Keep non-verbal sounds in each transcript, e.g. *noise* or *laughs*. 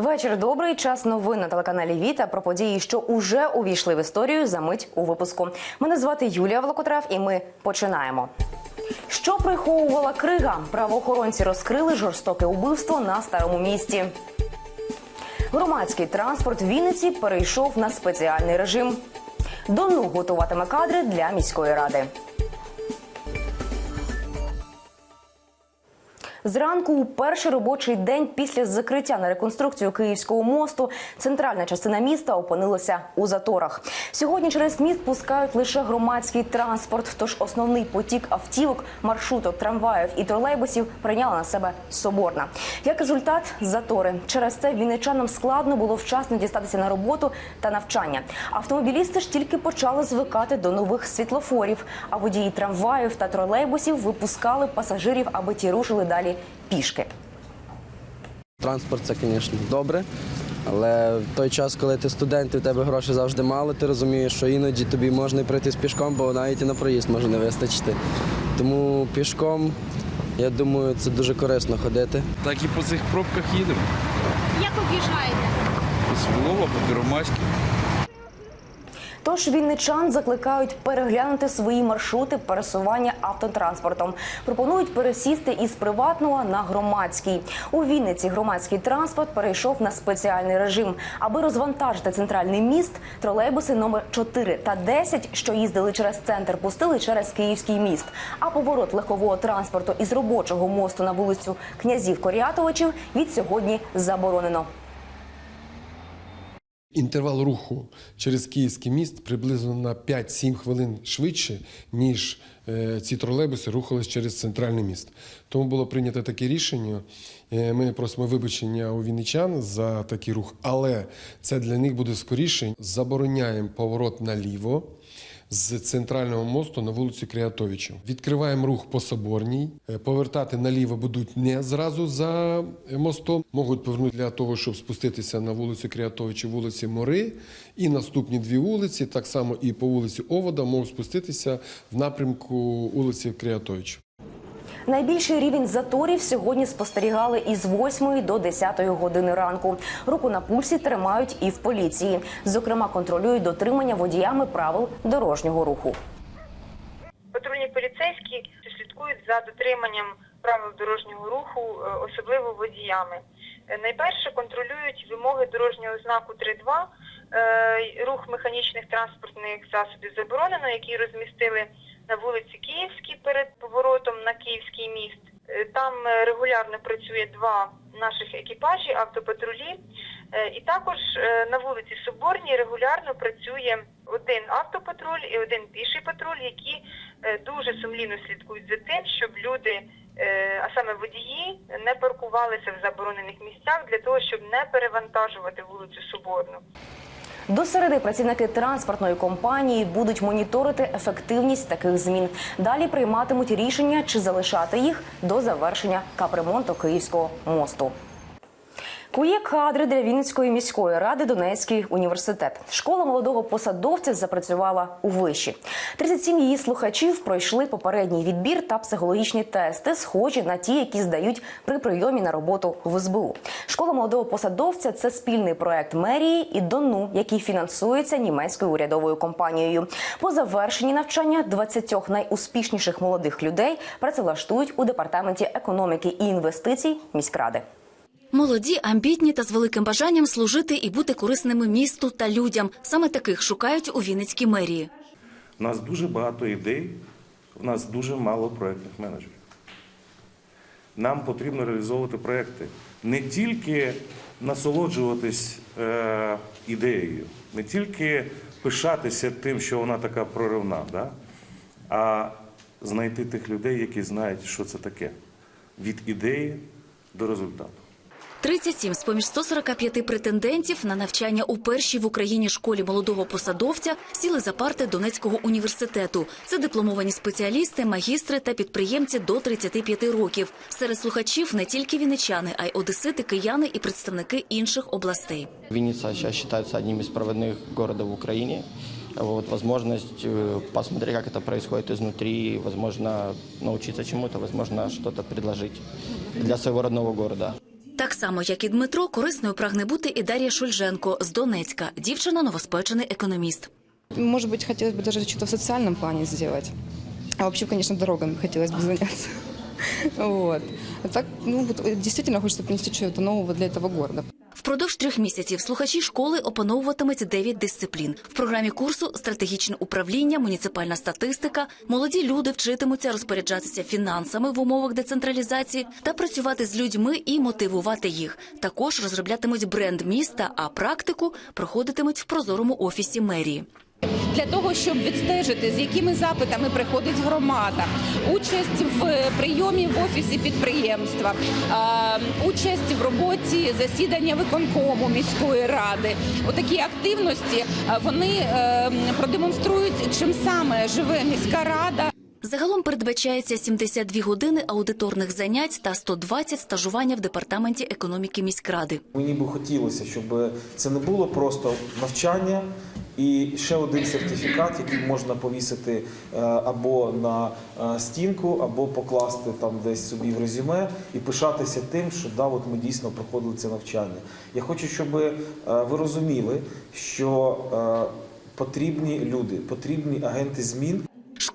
Вечір добрий. Час новин на телеканалі Віта про події, що уже увійшли в історію за мить у випуску. Мене звати Юлія Волокотрав, і ми починаємо. Що приховувала крига? Правоохоронці розкрили жорстоке убивство на старому місті. Громадський транспорт в Вінниці перейшов на спеціальний режим. Дону готуватиме кадри для міської ради. Зранку, у перший робочий день після закриття на реконструкцію Київського мосту, центральна частина міста опинилася у заторах. Сьогодні через міст пускають лише громадський транспорт. Тож основний потік автівок, маршруток, трамваїв і тролейбусів прийняла на себе соборна. Як результат, затори через це вінничанам складно було вчасно дістатися на роботу та навчання. Автомобілісти ж тільки почали звикати до нових світлофорів. А водії трамваїв та тролейбусів випускали пасажирів, аби ті рушили далі пішки. Транспорт це, звісно, добре. Але в той час, коли ти студент, і в тебе грошей завжди мало, ти розумієш, що іноді тобі можна і пройти з пішком, бо навіть і на проїзд може не вистачити. Тому пішком, я думаю, це дуже корисно ходити. Так і по цих пробках їдемо. Як об'їжджаєте? З по Первомайській. Тож вінничан закликають переглянути свої маршрути пересування автотранспортом. Пропонують пересісти із приватного на громадський. У Вінниці громадський транспорт перейшов на спеціальний режим. Аби розвантажити центральний міст, тролейбуси номер 4 та 10, що їздили через центр, пустили через Київський міст. А поворот легкового транспорту із робочого мосту на вулицю князів Корятовичів від сьогодні заборонено. Інтервал руху через Київський міст приблизно на 5-7 хвилин швидше, ніж е, ці тролейбуси рухались через центральний міст. Тому було прийнято таке рішення. Е, Ми просимо вибачення у вінничан за такий рух, але це для них буде скоріше. Забороняємо поворот наліво з центрального мосту на вулицю Креатовичів. Відкриваємо рух по Соборній. Е, Повертати наліво будуть не зразу за мостом. Можуть повернути для того, щоб спуститися на вулицю Креатовичів, вулиці Мори. І наступні дві вулиці, так само і по вулиці Овода, можуть спуститися в напрямку вулиці Креатовичів. Найбільший рівень заторів сьогодні спостерігали із 8 до 10 години ранку. Руку на пульсі тримають і в поліції. Зокрема, контролюють дотримання водіями правил дорожнього руху. Патрульні поліцейські слідкують за дотриманням правил дорожнього руху, е, особливо водіями. Е, Найперше контролюють вимоги дорожнього знаку 3.2, е, рух механічних транспортних засобів заборонено, які розмістили на вулиці Київській перед поворотом на Київський міст. Е, Там е, регулярно працює два наших екіпажі, автопатрулі. Е, І також на вулиці Соборній регулярно працює один автопатруль і один піший патруль, які дуже сумлінно слідкують за тим, щоб люди, а саме водії, не паркувалися в заборонених місцях для того, щоб не перевантажувати вулицю Соборну. До середи працівники транспортної компанії будуть моніторити ефективність таких змін. Далі прийматимуть рішення, чи залишати їх до завершення капремонту Київського мосту. Кує кадри для Вінницької міської ради Донецький університет. Школа молодого посадовця запрацювала у виші. 37 її слухачів пройшли попередній відбір та психологічні тести, схожі на ті, які здають при прийомі на роботу в СБУ. Школа молодого посадовця це спільний проект мерії і дону, який фінансується німецькою урядовою компанією. По завершенні навчання 20 найуспішніших молодих людей працевлаштують у департаменті економіки і інвестицій міськради. Молоді, амбітні та з великим бажанням служити і бути корисними місту та людям. Саме таких шукають у Вінницькій мерії. У нас дуже багато ідей, у нас дуже мало проєктних менеджерів. Нам потрібно реалізовувати проєкти. Не тільки насолоджуватись е, ідеєю, не тільки пишатися тим, що вона така проривна, да? а знайти тих людей, які знають, що це таке. Від ідеї до результату. 37 з поміж 145 претендентів на навчання у першій в Україні школі молодого посадовця сіли за парти Донецького університету. Це дипломовані спеціалісти, магістри та підприємці до 35 років. Серед слухачів не тільки вінничани, а й одесити, кияни і представники інших областей. Винница сейчас считается одним из проводных городов в Украине. Вот, возможность э, посмотреть, как это происходит изнутри, возможно, научиться чему-то, возможно, что-то предложить для своего родного города. Так само, як і Дмитро, корисною прагне бути і Дар'я Шульженко з Донецька. Дівчина новоспечений економіст. Может быть, хотелось бы даже что-то в социальном плане сделать. А вообще, конечно, дорогами хотелось бы заняться. Вот. А так, ну, вот, действительно хочется принести чего-то нового для этого города. Впродовж трьох місяців слухачі школи опановуватимуть 9 дисциплін. В програмі курсу стратегічне управління, муніципальна статистика. Молоді люди вчитимуться розпоряджатися фінансами в умовах децентралізації та працювати з людьми і мотивувати їх. Також розроблятимуть бренд міста, а практику проходитимуть в прозорому офісі мерії. Для того, щоб відстежити, з якими запитами приходить громада, участь в прийомі в офісі підприємства, е, участь в роботі засідання виконкому міської ради. Отакі активності е, вони е, продемонструють, чим саме живе міська рада. Загалом передбачається 72 години аудиторних занять та 120 стажування в департаменті економіки міськради. Мені би хотілося, щоб це не було просто навчання і ще один сертифікат, який можна повісити е, або на е, стінку, або покласти там десь собі в резюме і пишатися тим, що да, от ми дійсно проходили це навчання. Я хочу, щоб е, ви розуміли, що потрібні люди, потрібні агенти змін.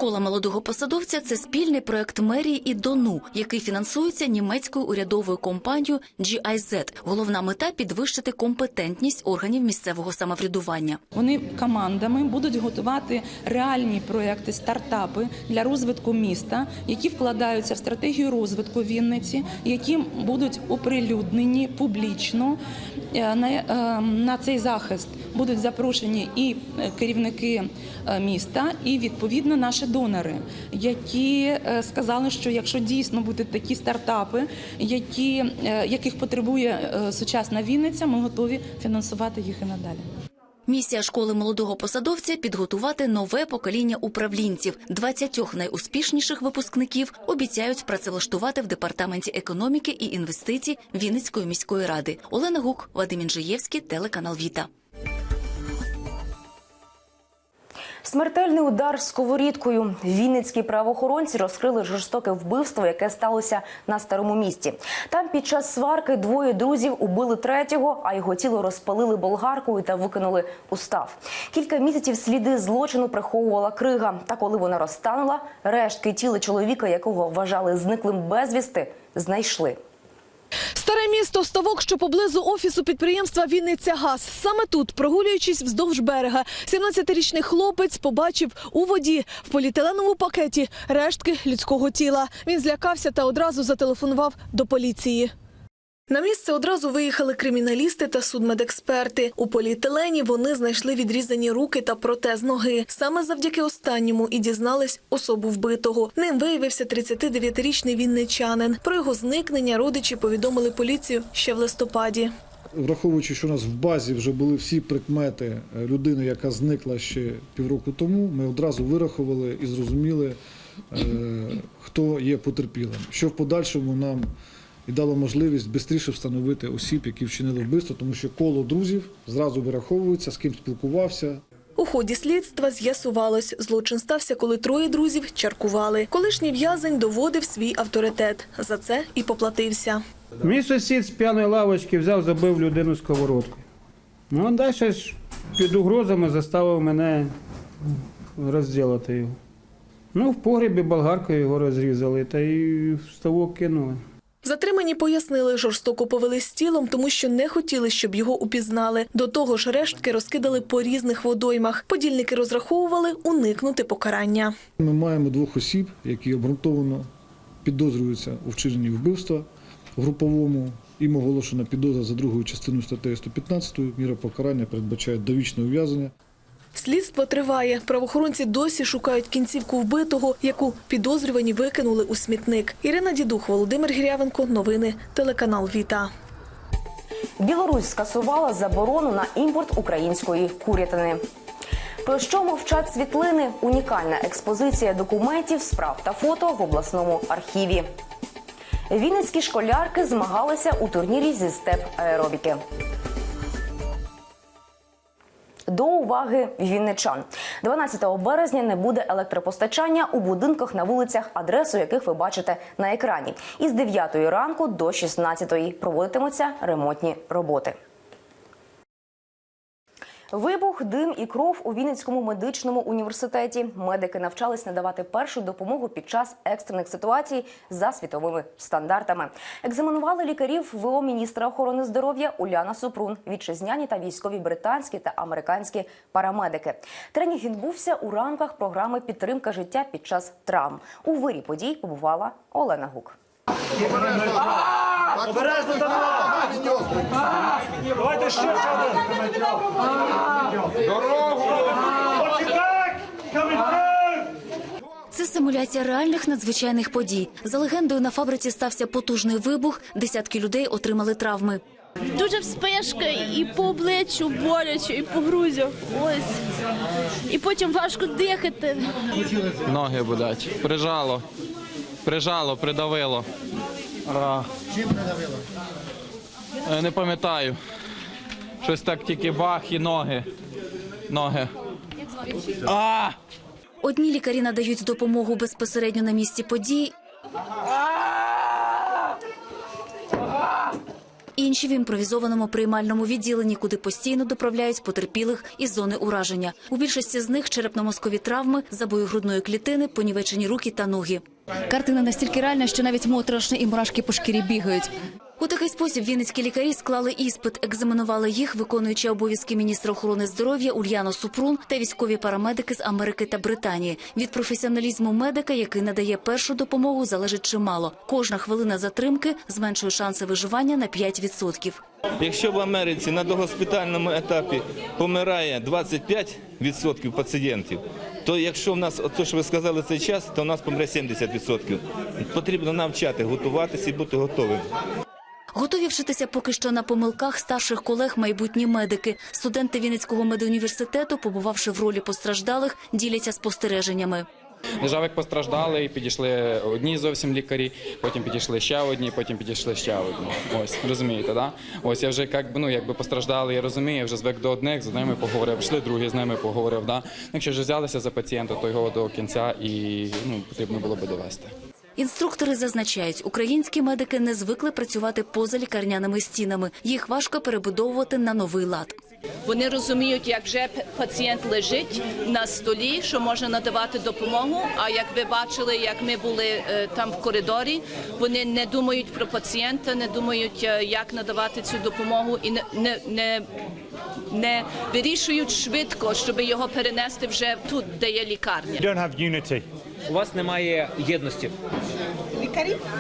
Школа молодого посадовця це спільний проект мерії і Дону, який фінансується німецькою урядовою компанією GIZ. Головна мета підвищити компетентність органів місцевого самоврядування. Вони командами будуть готувати реальні проекти, стартапи для розвитку міста, які вкладаються в стратегію розвитку Вінниці, які будуть оприлюднені публічно. Е, На, е, цей захист будуть запрошені і е, керівники міста, і відповідно наші донори, які сказали, що якщо дійсно будуть такі стартапи, які, яких потребує сучасна Вінниця, ми готові фінансувати їх і надалі. Місія школи молодого посадовця підготувати нове покоління управлінців. 20 найуспішніших випускників обіцяють працевлаштувати в департаменті економіки і інвестицій Вінницької міської ради. Олена Гук, Вадим Інжиєвський, телеканал Віта. Смертельний удар сковорідкою. Вінницькі правоохоронці розкрили жорстоке вбивство, яке сталося на старому місті. Там під час сварки двоє друзів убили третього, а його тіло розпалили болгаркою та викинули у став. Кілька місяців сліди злочину приховувала крига. Та коли вона розтанула, рештки тіла чоловіка, якого вважали зниклим безвісти, знайшли. Старе місто ставок, що поблизу офісу підприємства Вінниця Газ. Саме тут, прогулюючись вздовж берега, 17-річний хлопець побачив у воді в поліетиленовому пакеті рештки людського тіла. Він злякався та одразу зателефонував до поліції. На місце одразу виїхали криміналісти та судмедексперти. У поліетилені вони знайшли відрізані руки та протез ноги. Саме завдяки останньому і дізнались особу вбитого. Ним виявився 39-річний вінничанин. Про його зникнення родичі повідомили поліцію ще в листопаді. Враховуючи, що у нас в базі вже були всі прикмети е, людини, яка зникла ще півроку тому, ми одразу вирахували і зрозуміли, е, хто є потерпілим. Що в подальшому нам і дало можливість швидше встановити осіб, які вчинили вбивство, тому що коло друзів зразу вираховується, з ким спілкувався, У ході слідства з'ясувалось, злочин стався, коли троє друзів чаркували. Колишній в'язень доводив свій авторитет. За це і поплатився. Мій сусід з п'яної лавочки взяв, забив людину сковородкою. Ну, а далі ж під угрозами заставив мене розділити його. Ну, в погрібі болгаркою його розрізали та й в ставок кинули. Затримані пояснили, жорстоко повели з тілом, тому що не хотіли, щоб його упізнали. До того ж, рештки розкидали по різних водоймах. Подільники розраховували уникнути покарання. Ми маємо двох осіб, які обґрунтовано підозрюються у вчиненні вбивства груповому. Їм оголошена підозра за другою частиною статтею 115. Міра покарання передбачає довічне ув'язнення. Слідство триває. Правоохоронці досі шукають кінцівку вбитого, яку підозрювані викинули у смітник. Ірина Дідух, Володимир Гірявенко. Новини. Телеканал Віта. Білорусь скасувала заборону на імпорт української курятини. Про що мовчать світлини? Унікальна експозиція документів, справ та фото в обласному архіві. Вінницькі школярки змагалися у турнірі зі степ аеробіки. До уваги вінничан. 12 березня не буде електропостачання у будинках на вулицях, адресу яких ви бачите на екрані. Із 9 ранку до 16 проводитимуться ремонтні роботи. Вибух, дим і кров у Вінницькому медичному університеті. Медики навчались надавати першу допомогу під час екстрених ситуацій за світовими стандартами. Екзаменували лікарів ВО міністра охорони здоров'я Уляна Супрун, вітчизняні та військові британські та американські парамедики. Тренінг відбувся у рамках програми підтримка життя під час травм. У вирі подій побувала Олена Гук. Обережно там Давайте ще один. Дорогу! Почекай! Coming! Це симуляція реальних надзвичайних подій. За легендою, на фабриці стався потужний вибух. Десятки людей отримали травми. Дуже вспишка і по обличчю боляче, і по грузях. Ось. І потім важко дихати. Ноги болять. Прижало. Прижало, придавило. Чим придавило? Не пам'ятаю. Щось так тільки бах і ноги. Ноги. А! Одні лікарі надають допомогу безпосередньо на місці подій. Інші в імпровізованому приймальному відділенні, куди постійно доправляють потерпілих із зони ураження. У більшості з них черепно-мозкові травми, забої грудної клітини, понівечені руки та ноги. Картина настільки реальна, що навіть моторошні і мурашки по шкірі бігають. У такий спосіб вінницькі лікарі склали іспит, екзаменували їх, виконуючи обов'язки міністра охорони здоров'я Ульяно Супрун та військові парамедики з Америки та Британії. Від професіоналізму медика, який надає першу допомогу, залежить чимало. Кожна хвилина затримки зменшує шанси виживання на 5%. Якщо в Америці на догоспітальному етапі помирає 25% пацієнтів, то якщо в нас, то що ви сказали цей час, то в нас помре 70%. Потрібно навчати готуватися і бути готовим. Готові вчитися поки що на помилках старших колег майбутні медики. Студенти Вінницького медуніверситету, побувавши в ролі постраждалих, діляться спостереженнями. Лежав як постраждали, і підійшли одні зовсім лікарі, потім підійшли ще одні, потім підійшли ще одні. Ось розумієте, да? Ось я вже якби ну якби постраждали, я розумію, я вже звик до одних, з одними поговорив, пішли другі з ними поговорив. Да? Ну, Якщо вже взялися за пацієнта, то його до кінця і ну потрібно було би довести. Інструктори зазначають, українські медики не звикли працювати поза лікарняними стінами. Їх важко перебудовувати на новий лад. Вони розуміють, як вже пацієнт лежить на столі, що можна надавати допомогу. А як ви бачили, як ми були е, там в коридорі, вони не думають про пацієнта, не думають, е, як надавати цю допомогу, і не, не, не, не вирішують швидко, щоб його перенести вже тут, де є лікарня. У вас немає єдності.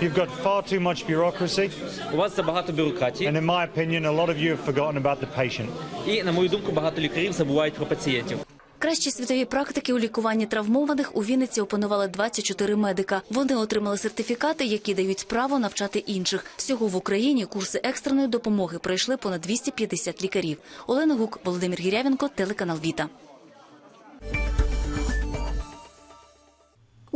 You've got far too much bureaucracy. У вас забагато бюрократії. And in my opinion, a lot of you have forgotten about the patient. І, на мою думку, багато лікарів забувають про пацієнтів. Кращі світові практики у лікуванні травмованих у Вінниці опанували 24 медика. Вони отримали сертифікати, які дають право навчати інших. Всього в Україні курси екстреної допомоги пройшли понад 250 лікарів. Олена Гук, Володимир Гірявенко, телеканал Віта.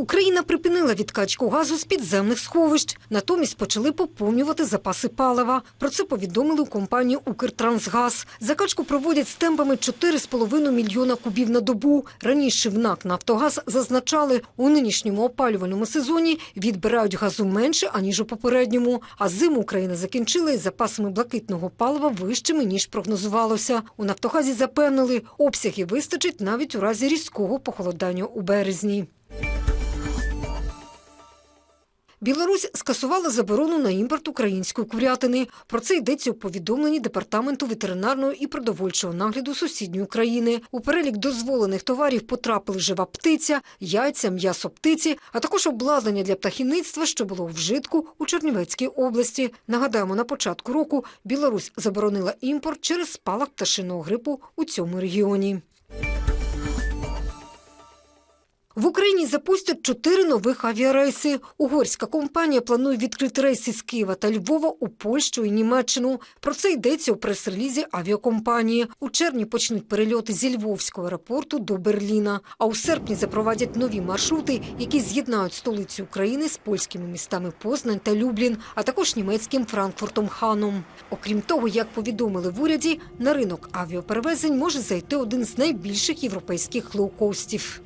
Україна припинила відкачку газу з підземних сховищ. Натомість почали поповнювати запаси палива. Про це повідомили у компанії «Укртрансгаз». Закачку проводять з темпами 4,5 мільйона кубів на добу. Раніше в НАК «Нафтогаз» зазначали, у нинішньому опалювальному сезоні відбирають газу менше, аніж у попередньому. А зиму Україна закінчила із запасами блакитного палива вищими, ніж прогнозувалося. У «Нафтогазі» запевнили, обсяги вистачить навіть у разі різкого похолодання у березні. Білорусь скасувала заборону на імпорт української курятини. Про це йдеться у повідомленні Департаменту ветеринарного і продовольчого нагляду сусідньої країни. У перелік дозволених товарів потрапили жива птиця, яйця, м'ясо птиці, а також обладнання для птахівництва, що було в вжитку у Чернівецькій області. Нагадаємо, на початку року Білорусь заборонила імпорт через спалах пташиного грипу у цьому регіоні. В Україні запустять чотири нових авіарейси. Угорська компанія планує відкрити рейси з Києва та Львова у Польщу і Німеччину. Про це йдеться у прес-релізі авіакомпанії. У червні почнуть перельоти зі Львовського аеропорту до Берліна. А у серпні запровадять нові маршрути, які з'єднають столицю України з польськими містами Познань та Люблін, а також німецьким Франкфуртом Ханом. Окрім того, як повідомили в уряді, на ринок авіаперевезень може зайти один з найбільших європейських лоукостів.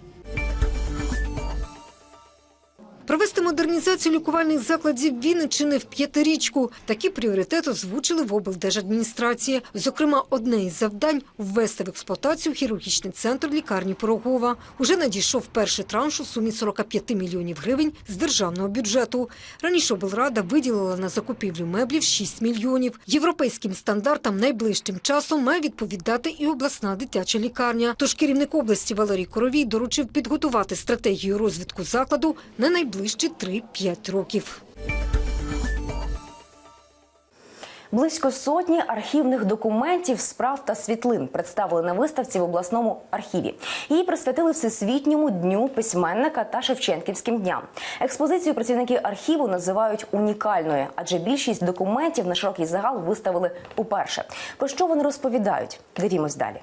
Провести модернізацію лікувальних закладів Вінниччини в п'ятирічку. Такі пріоритети озвучили в облдержадміністрації. Зокрема, одне із завдань – ввести в експлуатацію хірургічний центр лікарні Пирогова. Уже надійшов перший транш у сумі 45 мільйонів гривень з державного бюджету. Раніше облрада виділила на закупівлю меблів 6 мільйонів. Європейським стандартам найближчим часом має відповідати і обласна дитяча лікарня. Тож керівник області Валерій Коровій доручив підготувати стратегію розвитку закладу на найближчі 3-5 років. Близько сотні архівних документів, справ та світлин представили на виставці в обласному архіві. Її присвятили Всесвітньому дню письменника та Шевченківським дням. Експозицію працівники архіву називають унікальною, адже більшість документів на широкий загал виставили уперше. Про що вони розповідають? Дивімось далі.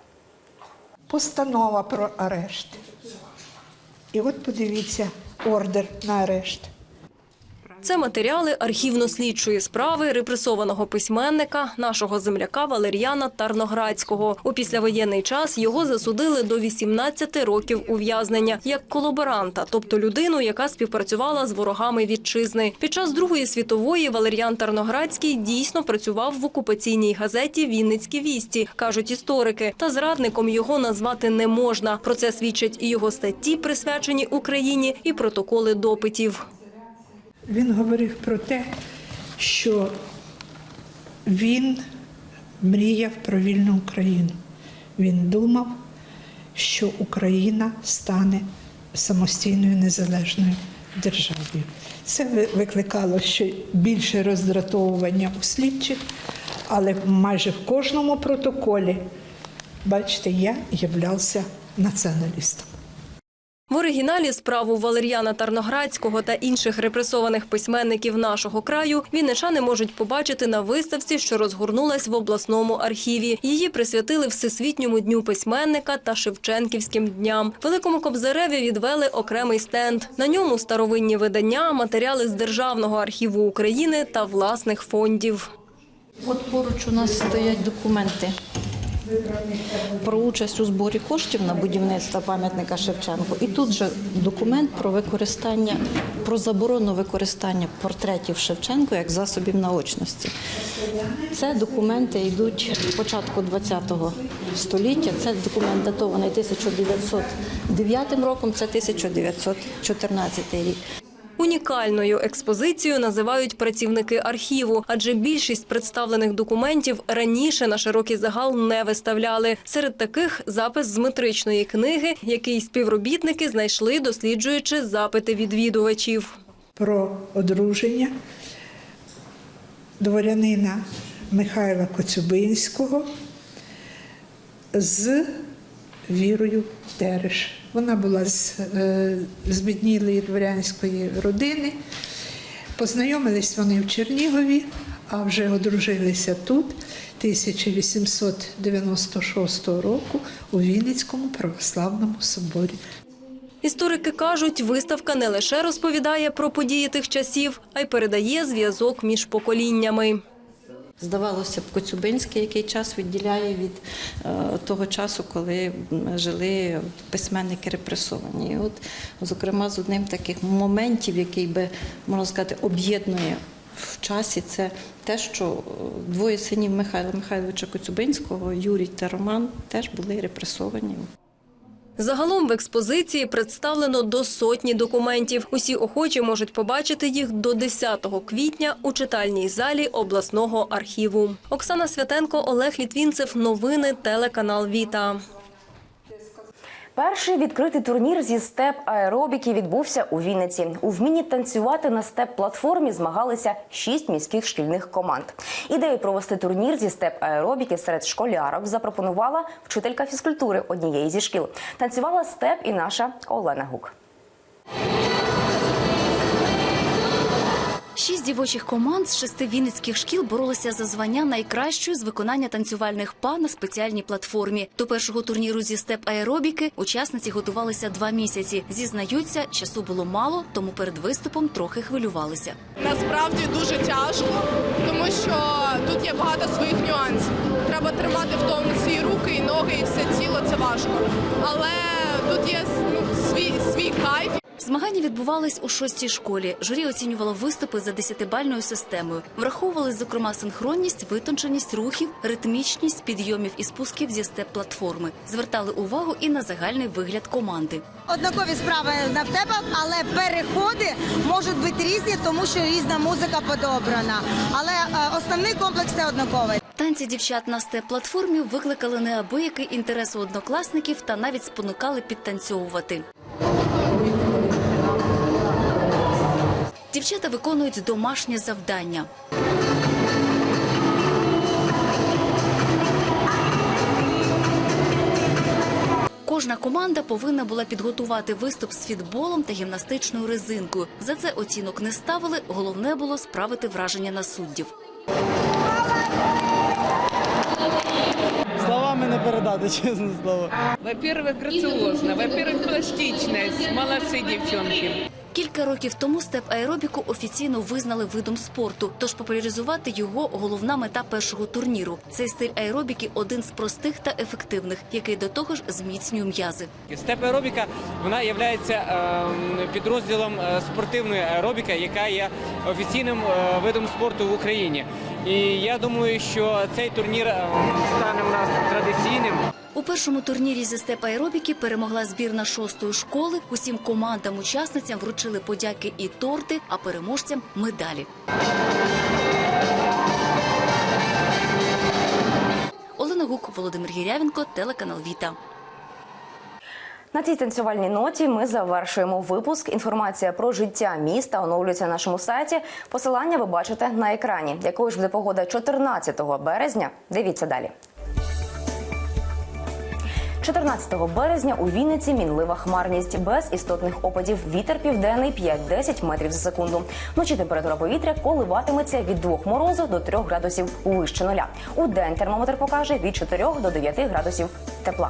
Постанова про арешт. І от подивіться ордер на арешт. Це матеріали архівно-слідчої справи репресованого письменника, нашого земляка Валеріана Тарноградського. У післявоєнний час його засудили до 18 років ув'язнення як колаборанта, тобто людину, яка співпрацювала з ворогами вітчизни. Під час Другої світової Валеріан Тарноградський дійсно працював в окупаційній газеті Вінницькі вісті, кажуть історики. Та зрадником його назвати не можна. Про це свідчать і його статті, присвячені Україні, і протоколи допитів. Він говорив про те, що він мріяв про вільну Україну. Він думав, що Україна стане самостійною незалежною державою. Це викликало ще більше роздратовування у слідчих, але майже в кожному протоколі, бачите, я являвся націоналістом. В оригіналі справу Валеріана Тарноградського та інших репресованих письменників нашого краю вінничани можуть побачити на виставці, що розгорнулась в обласному архіві. Її присвятили Всесвітньому дню письменника та Шевченківським дням. Великому Кобзареві відвели окремий стенд. На ньому старовинні видання, матеріали з Державного архіву України та власних фондів. От поруч у нас стоять документи про участь у зборі коштів на будівництво пам'ятника Шевченку. І тут же документ про використання, про заборону використання портретів Шевченко як засобів наочності. Це документи йдуть початку ХХ століття. Це документ датований 1909 роком, це 1914 рік. Унікальною експозицією називають працівники архіву, адже більшість представлених документів раніше на широкий загал не виставляли. Серед таких запис з метричної книги, який співробітники знайшли, досліджуючи запити відвідувачів. про одруження дворянина Михайла Коцюбинського з Вірою Тереш. Вона була з е, збіднілої дворянської родини. Познайомились вони в Чернігові, а вже одружилися тут 1896 року у Вінницькому православному соборі. Історики кажуть, виставка не лише розповідає про події тих часів, а й передає зв'язок між поколіннями. Здавалося б, Коцюбинський який час відділяє від е, того часу, коли жили письменники репресовані. І от, зокрема, з одним таких моментів, який би можна сказати об'єднує в часі, це те, що е, двоє синів Михайла Михайловича Коцюбинського, Юрій та Роман, теж були репресовані. Загалом в експозиції представлено до сотні документів. Усі охочі можуть побачити їх до 10 квітня у читальній залі обласного архіву. Оксана Святенко, Олег Літвінцев. Новини телеканал Віта. Перший відкритий турнір зі степ аеробіки відбувся у Вінниці. У вмінні танцювати на степ платформі змагалися шість міських шкільних команд. Ідею провести турнір зі степ аеробіки серед школярок запропонувала вчителька фізкультури однієї зі шкіл. Танцювала степ і наша Олена Гук. Шість дівочих команд з шести вінницьких шкіл боролися за звання найкращої з виконання танцювальних па на спеціальній платформі. До першого турніру зі степ аеробіки учасниці готувалися два місяці. Зізнаються, часу було мало, тому перед виступом трохи хвилювалися. Насправді дуже тяжко, тому що тут є багато своїх нюансів. Треба тримати в тому свої руки і ноги, і все тіло це важко. Але тут є ну, свій свій кайф. Змагання відбувались у шостій школі. Журі оцінювало виступи за десятибальною системою. Враховували, зокрема, синхронність, витонченість рухів, ритмічність підйомів і спусків зі степ-платформи. Звертали увагу і на загальний вигляд команди. Однакові справи на тебе, але переходи можуть бути різні, тому що різна музика подобрана. Але е, основний комплекс це однаковий. Танці дівчат на степ-платформі викликали неабиякий інтерес у однокласників та навіть спонукали підтанцьовувати. Дівчата виконують домашнє завдання. Кожна команда повинна була підготувати виступ з фітболом та гімнастичною резинкою. За це оцінок не ставили. Головне було справити враження на суддів. Словами не передати, *laughs* чесне слово. Во-первых, грациозно, во-первых, пластичность. Молодцы, девчонки. Кілька років тому степ аеробіку офіційно визнали видом спорту. Тож популяризувати його головна мета першого турніру. Цей стиль аеробіки один з простих та ефективних, який до того ж зміцнює м'язи. Степ аеробіка вона є підрозділом е, спортивної аеробіки, яка є офіційним е, видом спорту в Україні. І я думаю, що цей турнір е, стане в нас традиційним. У першому турнірі зі степ аеробіки перемогла збірна шостої школи. Усім командам-учасницям вручили подяки і торти, а переможцям медалі. Олена Гук, Володимир Гірявенко, телеканал Віта. На цій танцювальній ноті ми завершуємо випуск. Інформація про життя міста оновлюється на нашому сайті. Посилання ви бачите на екрані. Якою ж буде погода 14 березня? Дивіться далі. 14 березня у Вінниці мінлива хмарність без істотних опадів. Вітер південний 5-10 метрів за секунду. Вночі температура повітря коливатиметься від 2 морозу до 3 градусів вище нуля. У день термометр покаже від 4 до 9 градусів тепла.